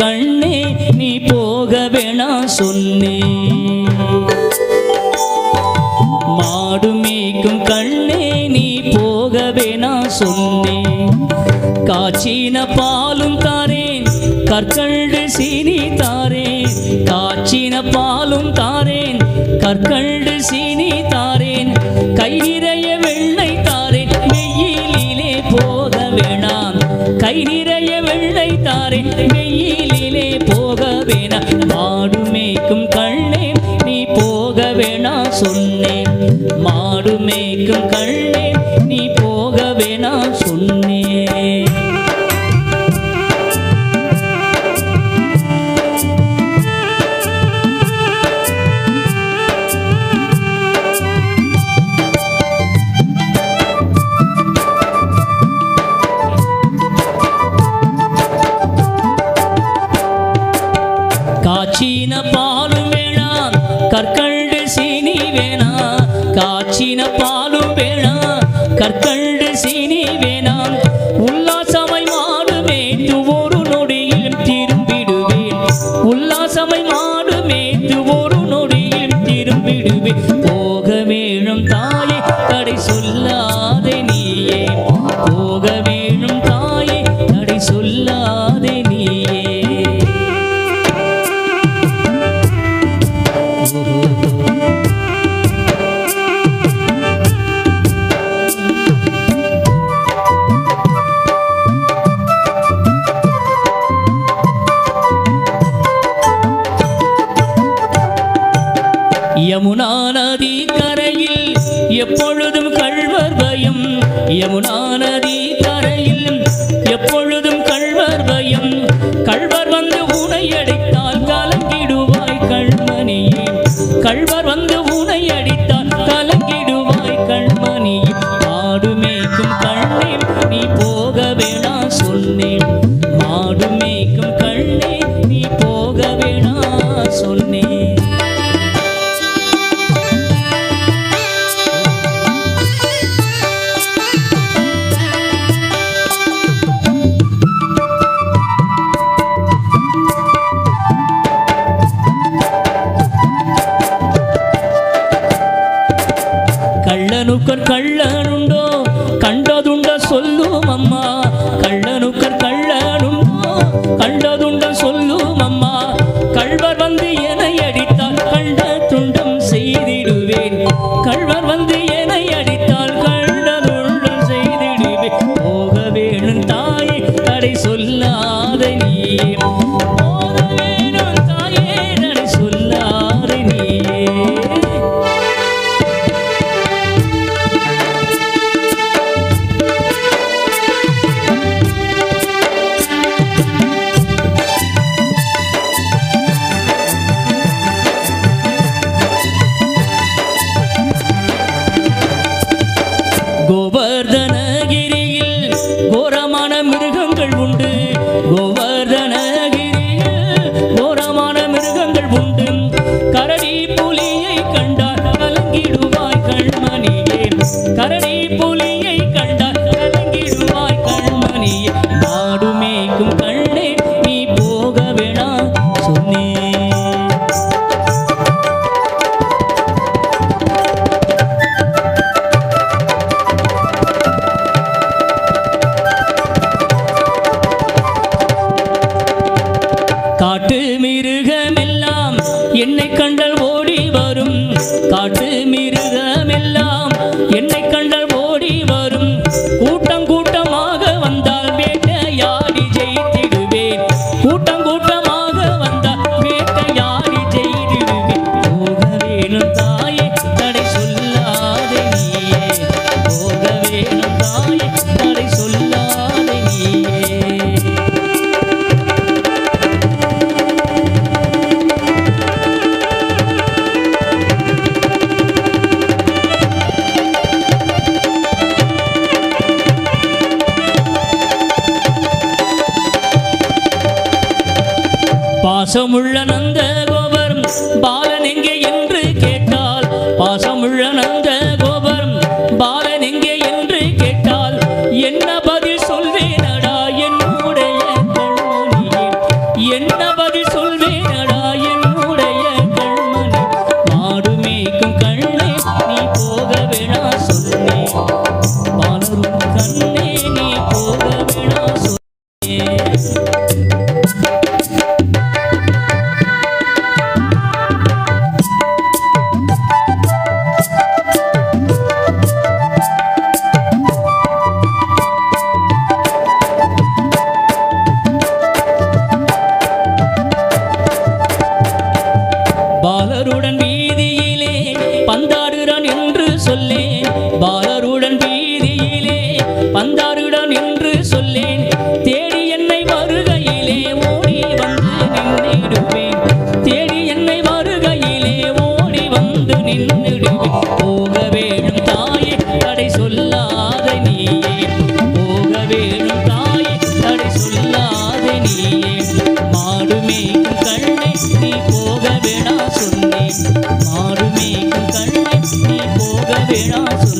கண்ணே நீ போக வேணா சொன்னே. மாடு மேய்க்கும் கண்ணே நீ போக வேணா சொன்னே. காய்ச்சின பாலும் தாரேன் கற்கண்டு சீனி தாரேன். காய்ச்சின பாலும் தாரேன் கற்கண்டு சீனி தாரேன். கை நிறைய வெள்ளை தாரேன் வெயிலிலே போக வேணாம் கை நிறைய வெள்ளை தாரேன் வெயிலிலே போக மாடு மேய்க்கும் கண்ணே நீ போக வேணா சொன்னேன். மாடு மேய்க்கும் கண்ணே நீ போக வேணா சொன்னேன். பேணா கற்கண்டு சீனி வேணாம் யமுனா நதி கரையில் எப்பொழுதும் கள்வர் பயம். யமுனா நதி கரையில் எப்பொழுதும் கள்வர் பயம். கள்வர் வந்து உனை அடித்தால் கலங்கிடுவாய் கண்மணியே கள்வர் llegaron வேணும் தாயே தடை சொல்லாதே நீயே. போக வேணும் தாயே தடை சொல்லாதே நீயே. பாசமுள்ள நந்த சொல்லேன். தேடி என்னை வருகையிலே ஓடி வந்து நின்றிடுவேன். தேடி என்னை வருகையிலே ஓடி வந்து நின்றிடுவேன். போக வேணும் தாயே தடை சொல்லாத நீயே. போக வேணும் தாயே தடை சொல்லாத நீயே. மாடுமே கண்ணை நீ போக வேணா சொன்னேன் மாடுமே கண்ணை நீ போக வேணா சொன்னேன்